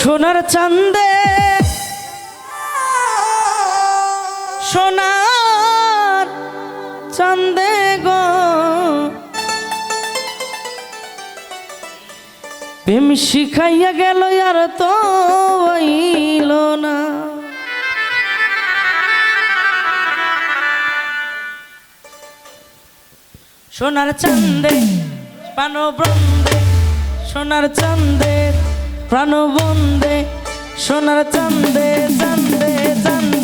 সোনার চান্দে সোনার চান্দে গো। প্রেম শিখাইয়া গেল আর তো হইল না। সোনার চান্দে পানো ব্রন্দে সোনার চান্দে প্রাণবন্দে সোনার চান্দে চান্দে চান্দে।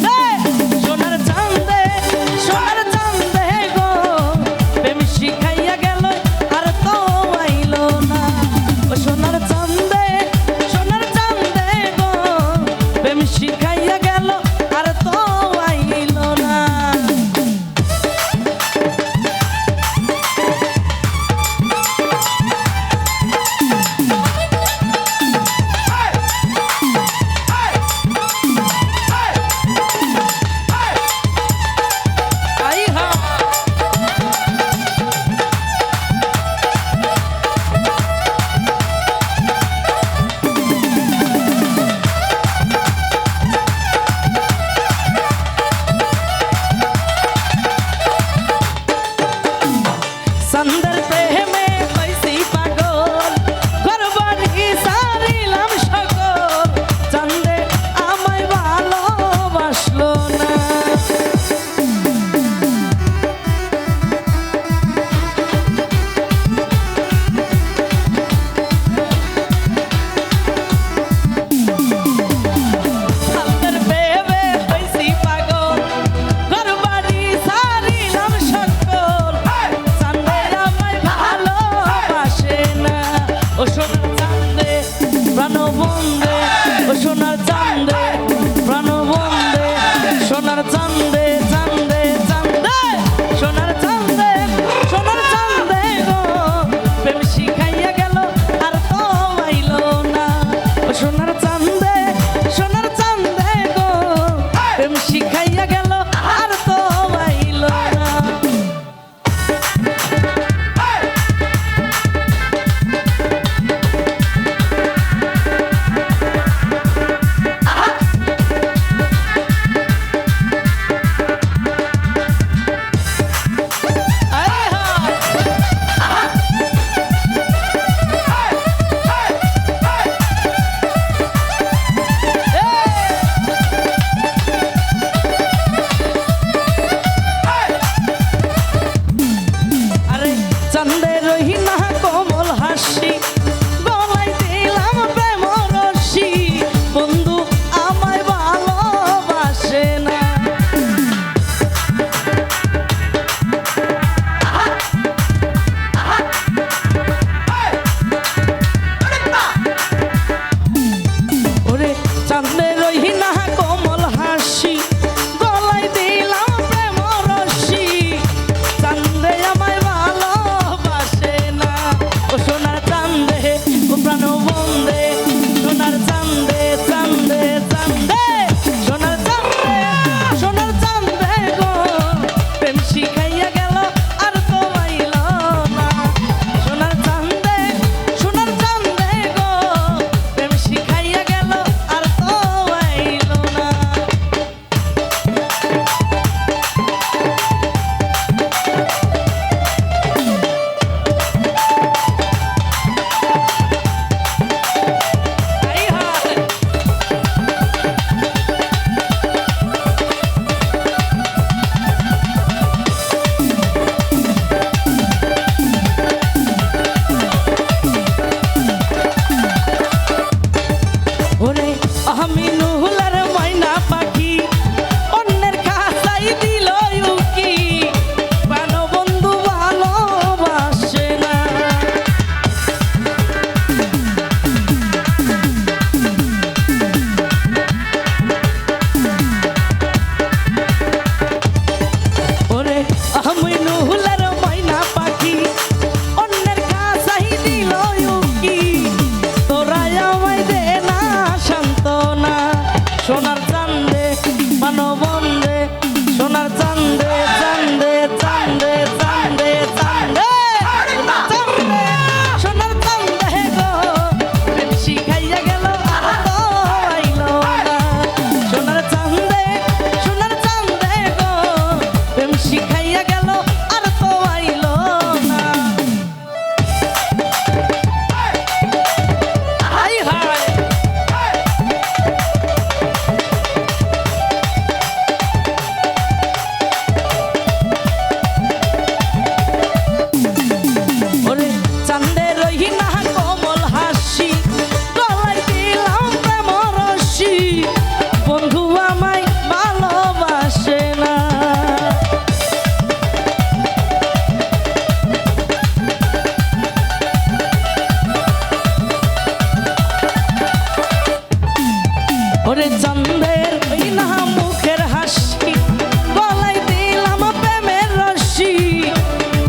ওরে চন্দের না মুখের হাসি গলাই দিলাম প্রেমের রশি।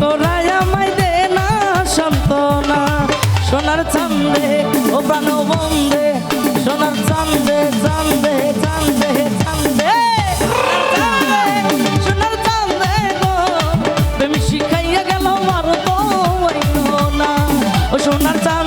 ওরা আমায় দে না সান্ত্বনা সোনার চান্দে, ও প্রাণবন্দে, সোনার চান্দে চান্দে চান্দে চান্দে। সোনার চান্দে গো তুমি শিখাইয়া গেল মারো তো না ও সোনার চান্দ